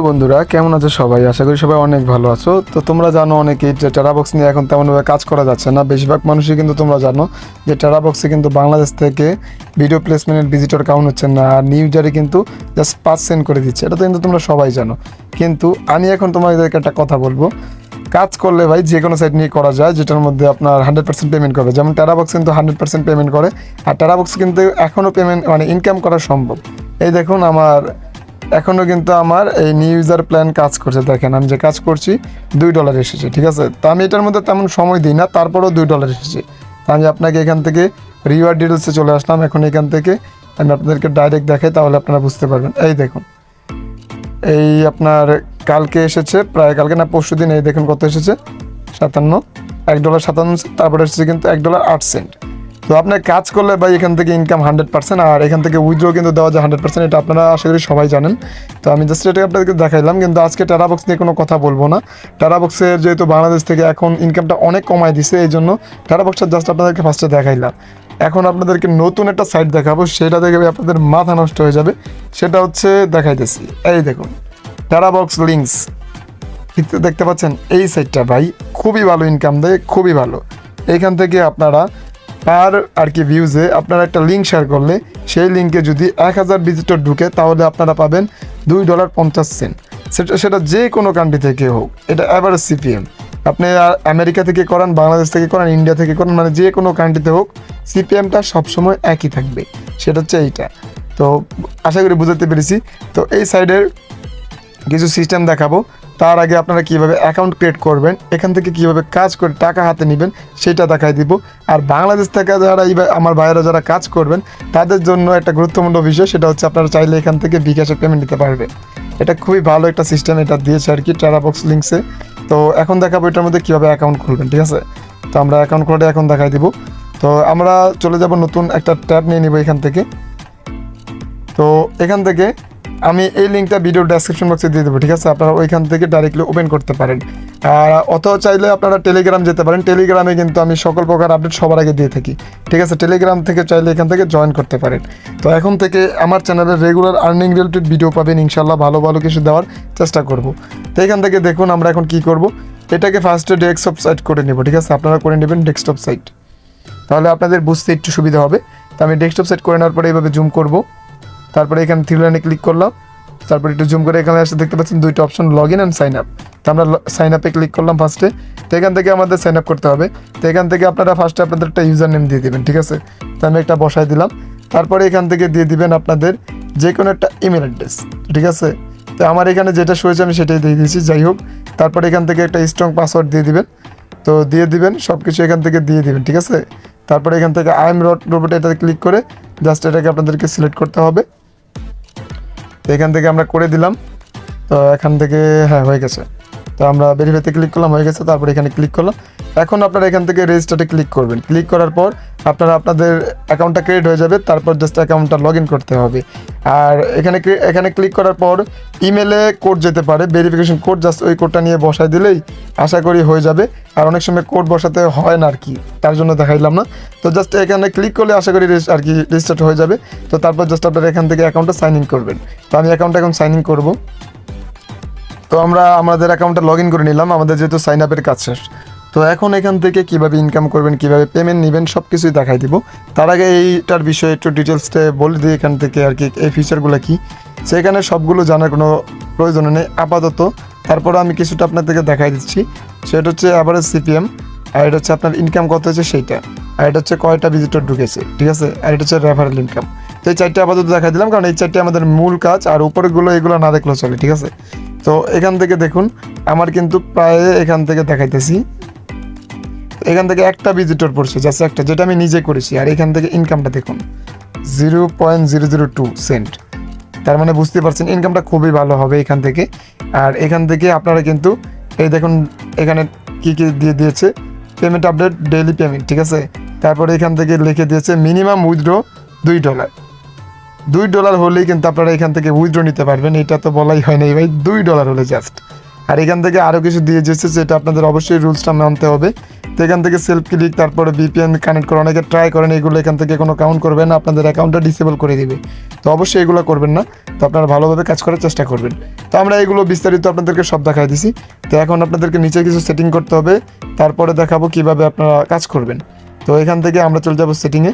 বন্ধুরা, কেমন আছো সবাই? আশা করি সবাই অনেক ভালো আছো। তো তোমরা জানো অনেকেই যে টেরাবক্স নিয়ে এখন তেমনভাবে কাজ করা যাচ্ছে না। বেশিরভাগ মানুষই কিন্তু তোমরা জানো যে টেরাবক্সে কিন্তু বাংলাদেশ থেকে ভিডিও প্লেসমেন্টের ভিজিটর কাউন্ট হচ্ছে না, আর নিউজারে কিন্তু জাস্ট পাঁচ সেন্ড করে দিচ্ছে। এটা তো কিন্তু তোমরা সবাই জানো। কিন্তু আমি এখন তোমাদেরকে একটা কথা বলব। কাজ করলে ভাই যে কোনো সাইট নিয়ে করা যায়, যেটার মধ্যে আপনার হান্ড্রেড পার্সেন্ট পেমেন্ট করবে। যেমন টেরাবক্স কিন্তু হান্ড্রেড পার্সেন্ট পেমেন্ট করে, আর টেরাবক্স কিন্তু এখনও পেমেন্ট মানে ইনকাম করা সম্ভব। এই দেখুন আমার এখনও কিন্তু আমার এই নিউ ইউজার প্ল্যান কাজ করছে, দেখেন আমি যে কাজ করছি, দুই ডলার এসেছে, ঠিক আছে? তো আমি এটার মধ্যে তেমন সময় দিই না, তারপরেও দুই ডলার এসেছে। আমি আপনাকে এখান থেকে রিওয়ার্ড ডিটেলসে চলে আসলাম, এখন এখান থেকে আমি আপনাদেরকে ডাইরেক্ট দেখাই, তাহলে আপনারা বুঝতে পারবেন। এই দেখুন, এই আপনার কালকে এসেছে, প্রায় কালকে না পরশু দিন, এই দেখুন কত এসেছে? সাতান্ন, এক ডলার সাতান্ন সেন্ট তারপরে এসেছে কিন্তু এক ডলার আট সেন্ট তো আপনার কাজ করলে ভাই এখান থেকে ইনকাম হান্ড্রেড পার্সেন্ট আর এখান থেকে উইথড্র কিন্তু দেওয়া যায় হান্ড্রেড পার্সেন্ট এটা আপনারা আশা করি সবাই জানেন। তো আমি জাস্ট এটা আপনাদেরকে দেখাইলাম, কিন্তু আজকে টেরাবক্স নিয়ে কোনো কথা বলব না। টেরাবক্সের যেহেতু বাংলাদেশ থেকে এখন ইনকামটা অনেক কমায় দিছে, এই জন্য টেরাবক্সটা জাস্ট আপনাদেরকে ফার্স্টে দেখাইলাম। এখন আপনাদেরকে নতুন একটা সাইট দেখাবো, সেটা দেখে আপনাদের মাথা নষ্ট হয়ে যাবে। সেটা হচ্ছে, দেখাইতেছি। এই দেখুন টেরাবক্স লিঙ্কস দেখতে পাচ্ছেন, এই সাইটটা ভাই খুবই ভালো ইনকাম দেয়, খুবই ভালো। এইখান থেকে আপনারা পার আর কি ভিউজে আপনারা একটা লিঙ্ক শেয়ার করলে সেই লিঙ্কে যদি এক হাজার ভিজিটর ঢুকে তাহলে আপনারা পাবেন দুই ডলার পঞ্চাশ সেন্ট সেটা সেটা যে কোনো কান্ট্রি থেকে হোক, এটা অ্যাভারেজ সিপিএম আপনি আমেরিকা থেকে করান, বাংলাদেশ থেকে করান, ইন্ডিয়া থেকে করান মানে যে কোনো কান্ট্রিতে হোক সিপিএমটা সবসময় একই থাকবে। সেটা হচ্ছে এইটা। তো আশা করি বুঝাতে পেরেছি। তো এই সাইডের কিছু সিস্টেম দেখাবো। তার আগে আপনারা কীভাবে অ্যাকাউন্ট ক্রিয়েট করবেন, এখান থেকে কীভাবে কাজ করে টাকা হাতে নেবেন, সেটা দেখাই দিব। আর বাংলাদেশ থেকে যারা আমার ভাইয়েরা যারা কাজ করবেন, তাদের জন্য একটা গুরুত্বপূর্ণ বিষয়, সেটা হচ্ছে আপনারা চাইলে এখান থেকে বিকাশে পেমেন্ট নিতে পারবেন এটা খুবই ভালো একটা সিস্টেম এটা দিয়েছে আর কি টেরাবক্স লিঙ্কসে তো এখন দেখাবো এটার মধ্যে কীভাবে অ্যাকাউন্ট খুলবেন, ঠিক আছে? তো আমরা অ্যাকাউন্ট খুলে এখন দেখাই দিব। তো আমরা চলে যাব নতুন একটা ট্যাব নিয়ে নিব এখান থেকে। তো এখান থেকে আমি এই লিঙ্কটা ভিডিও ডেসক্রিপশন বক্সে দিয়ে দেবো, ঠিক আছে? আপনারা ওইখান থেকে ডাইরেক্টলি ওপেন করতে পারেন। আর অথবা চাইলে আপনারা টেলিগ্রাম যেতে পারেন। টেলিগ্রামে কিন্তু আমি সকল প্রকার আপডেট সবার আগে দিয়ে থাকি, ঠিক আছে? টেলিগ্রাম থেকে চাইলে এখান থেকে জয়েন করতে পারেন। তো এখন থেকে আমার চ্যানেলে রেগুলার আর্নিং রিলেটেড ভিডিও পাবেন ইনশাল্লাহ ভালো ভালো কিছু দেওয়ার চেষ্টা করব। তো এখান থেকে দেখুন আমরা এখন কি করব। এটাকে ফার্স্টে ডেস্কটপ সাইট করে নেব, ঠিক আছে? আপনারা করে নেবেন ডেস্কটপ সাইট তাহলে আপনাদের বুঝতে একটু সুবিধা হবে। তো আমি ডেস্কটপ সাইট করে নেওয়ার পরে এইভাবে জুম করব। তারপরে এখানে থ্রি লাইনে ক্লিক করলাম। তারপরে একটু জুম করে এখানে এসে দেখতে পাচ্ছেন দুইটা option log in and sign up তো আমরা সাইন আপে ক্লিক করলাম ফার্স্টে তো এখান থেকে আমাদের সাইন আপ করতে হবে। তো এখান থেকে আপনারা ফার্স্টে আপনাদের একটা ইউজার নেম দিয়ে দেবেন, ঠিক আছে? তো আমি একটা বসাই দিলাম। তারপরে এখান থেকে দিয়ে দিবেন আপনাদের যে কোনো একটা ইমেল অ্যাড্রেস ঠিক আছে? তো আমার এখানে যেটা শুয়েছে আমি সেটাই দিয়ে দিয়েছি, যাই হোক। তারপরে এখান থেকে একটা স্ট্রং পাসওয়ার্ড দিয়ে দিবেন। তো দিয়ে দিবেন সব কিছু এখান থেকে দিয়ে দিবেন, ঠিক আছে? তারপরে এখান থেকে আই এম রোবট এটাতে ক্লিক করে জাস্ট এটাকে আপনাদেরকে সিলেক্ট করতে হবে। তো এখান থেকে আমরা করে দিলাম। তো এখান থেকে হ্যাঁ হয়ে গেছে। তো আমরা ভেরিফাইতে ক্লিক করলাম, হয়ে গেছে, তারপর এখানে ক্লিক করলাম। এখন আপনারা এখান থেকে রেজিস্টারে ক্লিক করবেন। ক্লিক করার পর আপনারা আপনাদের অ্যাকাউন্টটা ক্রিয়েট হয়ে যাবে, তারপর জাস্ট অ্যাকাউন্টটা লগ করতে হবে। আর এখানে এখানে ক্লিক করার পর ইমেলে কোড যেতে পারে ভেরিফিকেশন কোড জাস্ট ওই কোডটা নিয়ে বসাই দিলেই আশা করি হয়ে যাবে। আর অনেক সময় কোড বসাতে হয় না আর কি তার জন্য দেখাইলাম না। তো জাস্ট এখানে ক্লিক করলে আশা করি আর কি রেজিস্টার্ড হয়ে যাবে। তো তারপর জাস্ট আপনারা এখান থেকে অ্যাকাউন্টটা সাইন ইন করবেন। তো আমি অ্যাকাউন্টটা এখন সাইন ইন করব। তো আমরা আমাদের অ্যাকাউন্টটা লগ ইন করে নিলাম, আমাদের যেহেতু সাইন আপের কাজ শেষ তো এখন এখান থেকে কীভাবে ইনকাম করবেন, কীভাবে পেমেন্ট নেবেন সব কিছুই দেখাই দিব। তার আগে এইটার বিষয়ে একটু ডিটেলসটা বলে দিই এখান থেকে আর কি, এই ফিচারগুলো কি। সেখানে সবগুলো জানার কোনো প্রয়োজন নেই, আপাতত। তারপরে আমি কিছুটা আপনাদেরকে দেখাই দিচ্ছি। সেটা হচ্ছে অ্যাভারেজ সিপিএম আর এটা হচ্ছে আপনার ইনকাম কত হচ্ছে সেইটা। আর এটা হচ্ছে কয়টা ভিজিটর ঢুকেছে, ঠিক আছে? আর এটা হচ্ছে রেফারেল ইনকাম তো এই চারটে আপাতত দেখাই দিলাম, কারণ এই চারটে আমাদের মূল কাজ, আর উপরেগুলো এগুলো না দেখলেও চলে, ঠিক আছে? তো এখান থেকে দেখুন, আমার কিন্তু প্রায় এখান থেকে দেখাইতেছি। এখান থেকে একটা ভিজিটর পড়ছে জাস্ট একটা, যেটা আমি নিজে করেছি। আর এখান থেকে ইনকামটা দেখুন zero point zero zero two cent তার মানে বুঝতে পারছেন ইনকামটা খুবই ভালো হবে এখান থেকে। আর এখান থেকে আপনারা কিন্তু, এই দেখুন, এখানে কি কি দিয়ে দিয়েছে? পেমেন্ট আপডেট ডেইলি পেমেন্ট ঠিক আছে? তারপরে এখান থেকে লিখে দিয়েছে মিনিমাম উইথড্র দুই ডলার দুই ডলার হলেই কিন্তু আপনারা এখান থেকে উইথড্র নিতে পারবেন, এটা তো বলাই হয় না ভাই, দুই ডলার হলে জাস্ট আর এখান থেকে আরও কিছু দিয়ে যেছে যেটা আপনাদের অবশ্যই রুলসটা মানতে হবে। তো এখান থেকে সেলফ ক্লিক তারপরে বিপিএন কানেক্ট করে অনেকে ট্রাই করেন, এগুলো এখান থেকে কোনো কাউন্ট করবেন না, আপনাদের অ্যাকাউন্টটা ডিসেবল করে দিবে। তো অবশ্যই এগুলো করবেন না, তো আপনারা ভালোভাবে কাজ করার চেষ্টা করবেন। তো আমরা এগুলো বিস্তারিত আপনাদেরকে সব দেখাই দিছি। তো এখন আপনাদেরকে নিচে কিছু সেটিং করতে হবে, তারপরে দেখাবো কীভাবে আপনারা কাজ করবেন। তো এখান থেকে আমরা চলে যাব সেটিংয়ে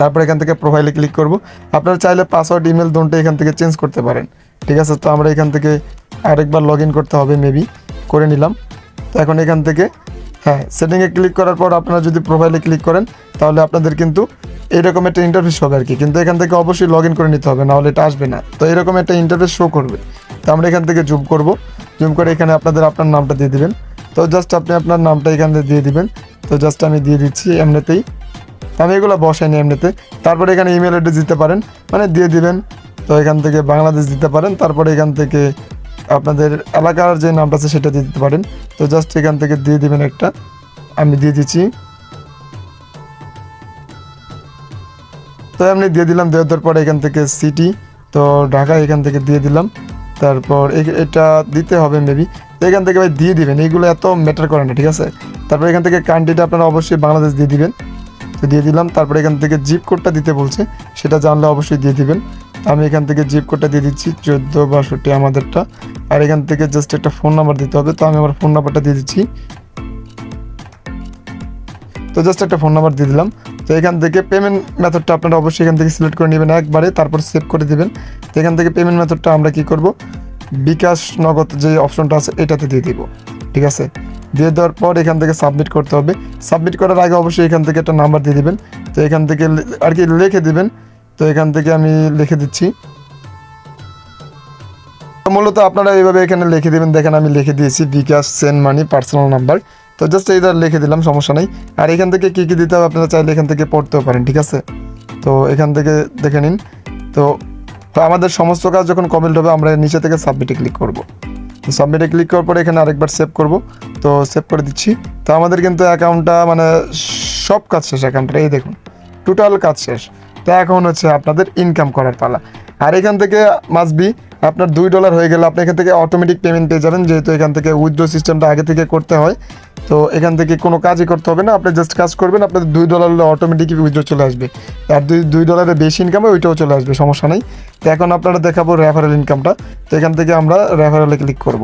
তারপর এখান থেকে প্রোফাইলে ক্লিক করব। আপনারা চাইলে পাসওয়ার্ড ইমেল দুটো এখান থেকে চেঞ্জ করতে পারেন। ঠিক আছে? তো আমরা এখান থেকে আরেকবার লগ করতে হবে মেবি করে নিলাম। তো এখন এখান থেকে হ্যাঁ সেটিংয়ে ক্লিক করার পর আপনারা যদি প্রোফাইলে ক্লিক করেন, তাহলে আপনাদের কিন্তু এরকম একটা ইন্টারফেস হবে আর কি। কিন্তু এখান থেকে অবশ্যই লগ করে নিতে হবে, নাহলে এটা আসবে না। তো এরকম একটা ইন্টারফেস শো করবে। তো আমরা এখান থেকে জুম করব। জুম করে এখানে আপনাদের আপনার নামটা দিয়ে দিবেন। তো জাস্ট আপনি আপনার নামটা এখান থেকে দিয়ে দিবেন। তো জাস্ট আমি দিয়ে দিচ্ছি, এমনিতেই আমি এগুলো বসাইনি এমনিতে। তারপরে এখানে ইমেল অ্যাড্রেস দিতে পারেন মানে দিয়ে দিবেন। তো এখান থেকে বাংলাদেশ দিতে পারেন, তারপরে এখান থেকে আপনাদের এলাকার যে নামটা আছে সেটা দিয়ে দিতে পারেন। তো জাস্ট এখান থেকে দিয়ে দিবেন একটা। আমি দিয়ে দিচ্ছি। তো এমনি দিয়ে দিলাম, দেওয়ার পরে এখান থেকে সিটি তো ঢাকা এখান থেকে দিয়ে দিলাম। তারপর এটা দিতে হবে মেবি তো এখান থেকে ভাই দিয়ে দিবেন এইগুলো এত ম্যাটার করে না, ঠিক আছে? তারপর এখান থেকে কান্ট্রিটা আপনারা অবশ্যই বাংলাদেশ দিয়ে দিবেন। তো দিয়ে দিলাম। তারপরে এখান থেকে জিপ কোডটা দিতে বলছে। সেটা জানলে অবশ্যই দিয়ে দিবেন। আমি এখান থেকে জিপ কোডটা দিয়ে দিচ্ছি, চোদ্দ বাষট্টি আমাদেরটা। আর এখান থেকে জাস্ট একটা ফোন নাম্বার দিতে হবে। তো আমি আমার ফোন নাম্বারটা দিয়ে দিচ্ছি। তো জাস্ট একটা ফোন নাম্বার দিয়ে দিলাম। তো এখান থেকে পেমেন্ট মেথডটা আপনারা অবশ্যই এখান থেকে সিলেক্ট করে নেবেন একবারে। তারপর সেভ করে দেবেন। তো এখান থেকে পেমেন্ট মেথডটা আমরা কি করব? বিকাশ নগদ যে অপশনটা আছে, এটাতে দিয়ে দিব। ঠিক আছে? দিয়ে দেওয়ার পর এখান থেকে সাবমিট করতে হবে। সাবমিট করার আগে অবশ্যই এখান থেকে একটা নাম্বার দিয়ে দিবেন। তো এখান থেকে আর কি লিখে দিবেন। তো এখান থেকে আমি লিখে দিচ্ছি। মূলত আপনারা এইভাবে এখানে লিখে দিবেন। দেখেন আমি লিখে দিয়েছি bKash send money personal number তো জাস্ট এইটা লিখে দিলাম, সমস্যা নেই। আর এখান থেকে কী কী দিতে হবে আপনারা চাইলে এখান থেকে পড়তেও পারেন, ঠিক আছে? তো এখান থেকে দেখে নিন। তো তো আমাদের সমস্ত কাজ যখন কমপ্লিট হবে, আমরা নিচে থেকে সাবমিটে ক্লিক করব। তো সাবমিটে ক্লিক করার পরে এখানে আরেকবার সেভ করব। তো সেভ করে দিচ্ছি। তো আমাদের কিন্তু অ্যাকাউন্টটা মানে সব কাজ শেষ অ্যাকাউন্টটা এই দেখুন টোটাল কাজ শেষ। তো এখন হচ্ছে আপনাদের ইনকাম করার পালা। আর এখান থেকে মাস্ট বি আপনার দুই ডলার হয়ে গেলে আপনি এখান থেকে অটোমেটিক পেমেন্ট পেয়ে যাবেন, যেহেতু এখান থেকে উইথড্র সিস্টেমটা আগে থেকে করতে হয়। তো এখান থেকে কোনো কাজই করতে হবে না, আপনি জাস্ট কাজ করবেন, আপনাদের দুই ডলার হলে অটোমেটিক উইথড্র চলে আসবে। আর দুই দুই ডলারের বেশি ইনকাম হয় ওইটাও চলে আসবে, সমস্যা নেই। তো এখন আপনারা দেখাবো রেফারেল ইনকামটা তো এখান থেকে আমরা রেফারেলে ক্লিক করব।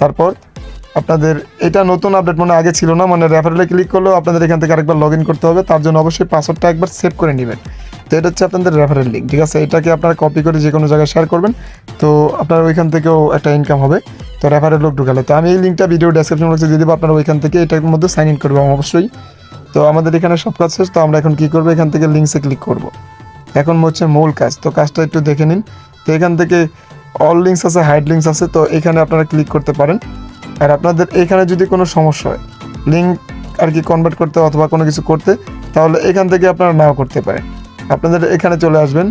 তারপর আপনাদের, এটা নতুন আপডেট মানে আগে ছিল না মানে রেফারেলে ক্লিক করলেও আপনাদের এখান থেকে আরেকবার লগ করতে হবে, তার জন্য অবশ্যই পাসওয়ার্ডটা একবার সেভ করে নেবেন। তো এটা হচ্ছে আপনাদের রেফারেল লিঙ্ক ঠিক আছে? এটাকে আপনারা কপি করে যে কোনো জায়গায় শেয়ার করবেন, তো আপনার ওইখান থেকেও একটা ইনকাম হবে, তো রেফারেল লোক ঢুকালে। তো আমি এই লিঙ্কটা ভিডিও ডেসক্রিপশন বক্সে দিয়ে দেবো, আপনারা ওইখান থেকে এটার মধ্যে সাইন ইন করব অবশ্যই। তো আমাদের এখানে সব কাজ শেষ, তো আমরা এখন কী করব? এখান থেকে লিঙ্কসে ক্লিক করব। এখন হচ্ছে মূল কাজ, তো কাজটা একটু দেখে নিন। তো এখান থেকে অল লিঙ্কস আছে হাইড লিঙ্কস আছে, তো এখানে আপনারা ক্লিক করতে পারেন। আর আপনাদের এখানে যদি কোনো সমস্যা হয় লিঙ্ক আর কি কনভার্ট করতে অথবা কোনো কিছু করতে, তাহলে এখান থেকে আপনারা নাও করতে পারেন। আপনাদের এখানে চলে আসবেন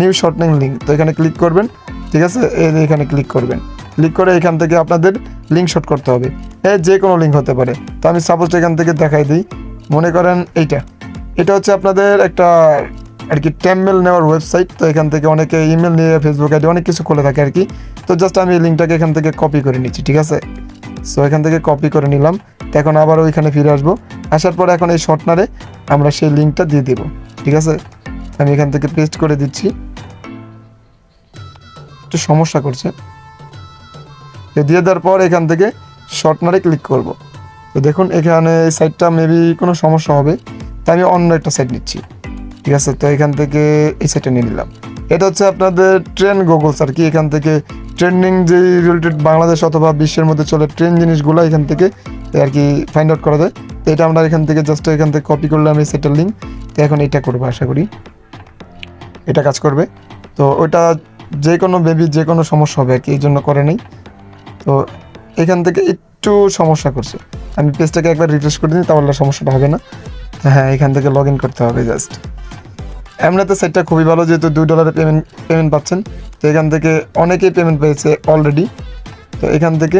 নিউ শর্টনিং লিঙ্ক তো এখানে ক্লিক করবেন, ঠিক আছে? এখানে ক্লিক করবেন। ক্লিক করে এখান থেকে আপনাদের লিঙ্ক শর্ট করতে হবে। এ যে কোনো লিঙ্ক হতে পারে। তো আমি সাপোজ এখান থেকে দেখাই দিই। মনে করেন এইটা। এটা হচ্ছে আপনাদের একটা আর কি টেমমেল নেওয়ার ওয়েবসাইট তো এখান থেকে অনেকে ইমেল নিয়ে ফেসবুক আইডি অনেক কিছু খুলে থাকে আর কি। তো জাস্ট আমি এই লিঙ্কটাকে এখান থেকে কপি করে নিচ্ছি, ঠিক আছে? সো এখান থেকে কপি করে নিলাম। তো এখন আবার ওইখানে ফিরে আসব। আসার পর এখন এই শর্টনারে আমরা সেই লিঙ্কটা দিয়ে দেবো, ঠিক আছে? আমি এখান থেকে পেস্ট করে দিচ্ছি। একটু সমস্যা করছে। তো দিয়ে দেওয়ার পর এখান থেকে শর্টনারে ক্লিক করব। তো দেখুন, এখানে এই সাইটটা মেবি কোনো সমস্যা হবে। তাই আমি অন্য একটা সাইট নিচ্ছি। ঠিক আছে, তো এখান থেকে এই সাইটটা নিয়ে নিলাম। এটা হচ্ছে আপনাদের ট্রেন গুগলস আর কি? এখান থেকে ট্রেন্ডিং যে রিলেটেড বাংলাদেশ অথবা বিশ্বের মধ্যে চলে ট্রেন জিনিসগুলো এখান থেকে আর কি ফাইন্ড আউট করা যায়। তো এটা আমরা এখান থেকে জাস্ট এখান থেকে কপি করলাম এই সেটের লিঙ্ক তো এখন এটা করব আশা করি। এটা কাজ করবে। তো ওটা যে কোনো বেবি যে কোনো সমস্যা হবে আর কি, এই জন্য করে নেই। তো এখান থেকে একটু সমস্যা করছে। আমি পেজটাকে একবার রিফ্রেশ করে দিই তাহলে সমস্যাটা হবে না। হ্যাঁ এখান থেকে লগ ইন করতে হবে জাস্ট এমনিতে সাইটটা খুবই ভালো, যেহেতু দুই ডলারের পেমেন্ট পেমেন্ট পাচ্ছেন। তো এখান থেকে অনেকেই পেমেন্ট পেয়েছে অলরেডি তো এখান থেকে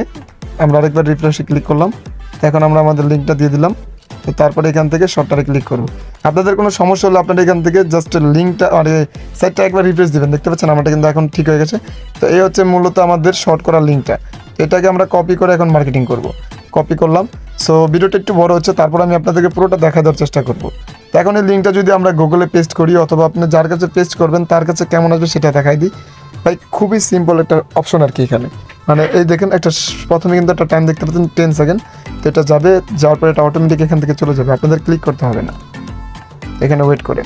আমরা আরেকবার রিফ্রেশে ক্লিক করলাম। এখন আমরা আমাদের লিঙ্কটা দিয়ে দিলাম। তো তারপরে এখান থেকে শর্টটারে ক্লিক করব। আপনাদের কোনো সমস্যা হলে আপনারা এখান থেকে জাস্ট লিঙ্কটা মানে সাইটটা একবার রিফ্রেশ দেবেন। দেখতে পাচ্ছেন, আমারটা কিন্তু এখন ঠিক হয়ে গেছে। তো এই হচ্ছে মূলত আমাদের শর্ট করার লিঙ্কটা এটাকে আমরা কপি করে এখন মার্কেটিং করব। কপি করলাম। সো ভিডিওটা একটু বড় হচ্ছে, তারপর আমি আপনাদেরকে পুরোটা দেখা দেওয়ার চেষ্টা করব। এখন এই লিঙ্কটা যদি আমরা গুগলে পেস্ট করি অথবা আপনি যার কাছে পেস্ট করবেন, তার কাছে কেমন আসবে সেটা দেখাই দিই। ভাই, খুবই সিম্পল একটা অপশন আর কি এখানে। মানে এই দেখেন একটা প্রথমে কিন্তু একটা টাইম দেখতে পাচ্ছেন টেন সেকেন্ড তো এটা যাবে, যাওয়ার পরে এটা অটোমেটিক এখান থেকে চলে যাবে, আপনাদের ক্লিক করতে হবে না। এখানে ওয়েট করে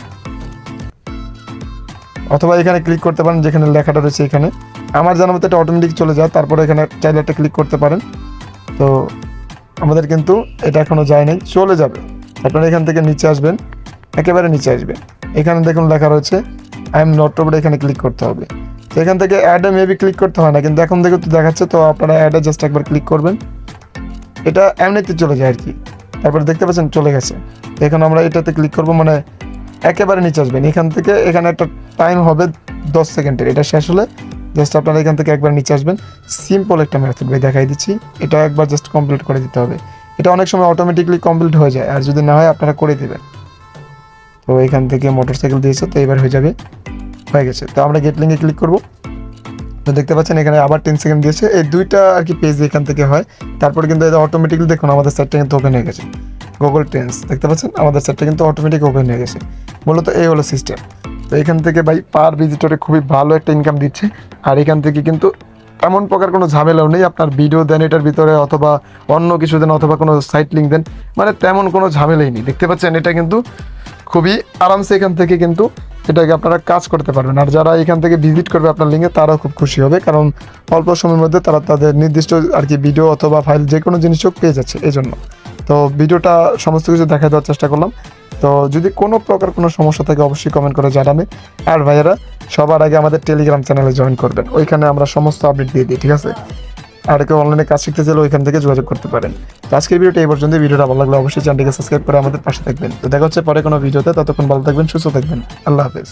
অথবা এখানে ক্লিক করতে পারেন, যেখানে লেখাটা রয়েছে এখানে। আমার জানা মতো এটা অটোমেটিক চলে যায়, তারপরে এখানে চাইলে একটা ক্লিক করতে পারেন। তো আমাদের কিন্তু এটা এখনও যায় নাই, চলে যাবে। আপনারা এখান থেকে নিচে আসবেন। একেবারে নিচে আসবে। এখানে দেখুন লেখা রয়েছে আই এম নট রোবট এখানে ক্লিক করতে হবে। তো এখান থেকে অ্যাডে মেবি ক্লিক করতে হয় না, কিন্তু এখন থেকে তো দেখাচ্ছে, তো আপনারা অ্যাডে জাস্ট একবার ক্লিক করবেন। এটা এমনিতে চলে যায় আর কি তারপরে দেখতে পাচ্ছেন চলে গেছে। এখন আমরা এটাতে ক্লিক করব মানে একেবারে নিচে আসবেন এখান থেকে এখানে একটা টাইম হবে দশ সেকেন্ডের। এটা শেষ হলে জাস্ট আপনারা এখান থেকে একবার নিচে আসবেন। সিম্পল একটা মেথড ভাই, দেখাই দিচ্ছি। এটা একবার জাস্ট কমপ্লিট করে দিতে হবে। এটা অনেক সময় অটোমেটিকলি কমপ্লিট হয়ে যায়। আর যদি না হয়, আপনারা করে দেবেন। তো এখান থেকে মোটরসাইকেল দিয়েছে, তো এবার হয়ে যাবে, হয়ে গেছে। তো আমরা গেট লিঙ্কে ক্লিক করব। তো দেখতে পাচ্ছেন এখানে আবার টেন সেকেন্ড দিয়েছে। এই দুইটা আর কি পেজ এখান থেকে হয়। তারপরে কিন্তু এটা অটোমেটিকলি দেখুন, আমাদের সাইটটা কিন্তু ওপেন হয়ে গেছে। গুগল টেন্স দেখতে পাচ্ছেন? আমাদের সাইটটা কিন্তু অটোমেটিক ওপেন হয়ে গেছে। মূলত এই হলো সিস্টেম তো এখান থেকে ভাই পার ভিজিটরে খুবই ভালো একটা ইনকাম দিচ্ছে। আর এখান থেকে কিন্তু এমন প্রকার কোনো ঝামেলাও নেই। আপনার ভিডিও দেন এটার ভিতরে, অথবা অন্য কিছু দেন, অথবা কোনো সাইট লিঙ্ক দেন মানে তেমন কোনো ঝামেলাই নেই। দেখতে পাচ্ছেন? এটা কিন্তু খুবই আরামসে এখান থেকে কিন্তু এটাকে আপনারা কাজ করতে পারবেন। আর যারা এখান থেকে ভিজিট করবে আপনার লিঙ্কে তারাও খুব খুশি হবে। কারণ অল্প সময়ের মধ্যে তারা তাদের নির্দিষ্ট আর কি ভিডিও অথবা ফাইল যে কোনো জিনিস হোক পেয়ে যাচ্ছে এই জন্য তো ভিডিওটা সমস্ত কিছু দেখা দেওয়ার চেষ্টা করলাম। তো যদি কোনো প্রকার কোনো সমস্যা থাকে, অবশ্যই কমেন্ট করে জানাবে আর ভাইয়েরা, সবার আগে আমাদের টেলিগ্রাম চ্যানেলে জয়েন করবেন। ওইখানে আমরা সমস্ত আপডেট দিয়ে দিই, ঠিক আছে? আর কেউ অনলাইনে কাজ শিখতে চাইলে ওইখান থেকে যোগাযোগ করতে পারেন। তো আজকের ভিডিওটা এই পর্যন্ত। ভিডিওটা ভালো লাগলে অবশ্যই চ্যানেলটিকে সাবস্ক্রাইব করে আমাদের পাশে থাকবেন। তো দেখা হচ্ছে পরে কোনো ভিডিওতে। ততক্ষণ ভালো থাকবেন, সুস্থ থাকবেন। আল্লাহ হাফেজ।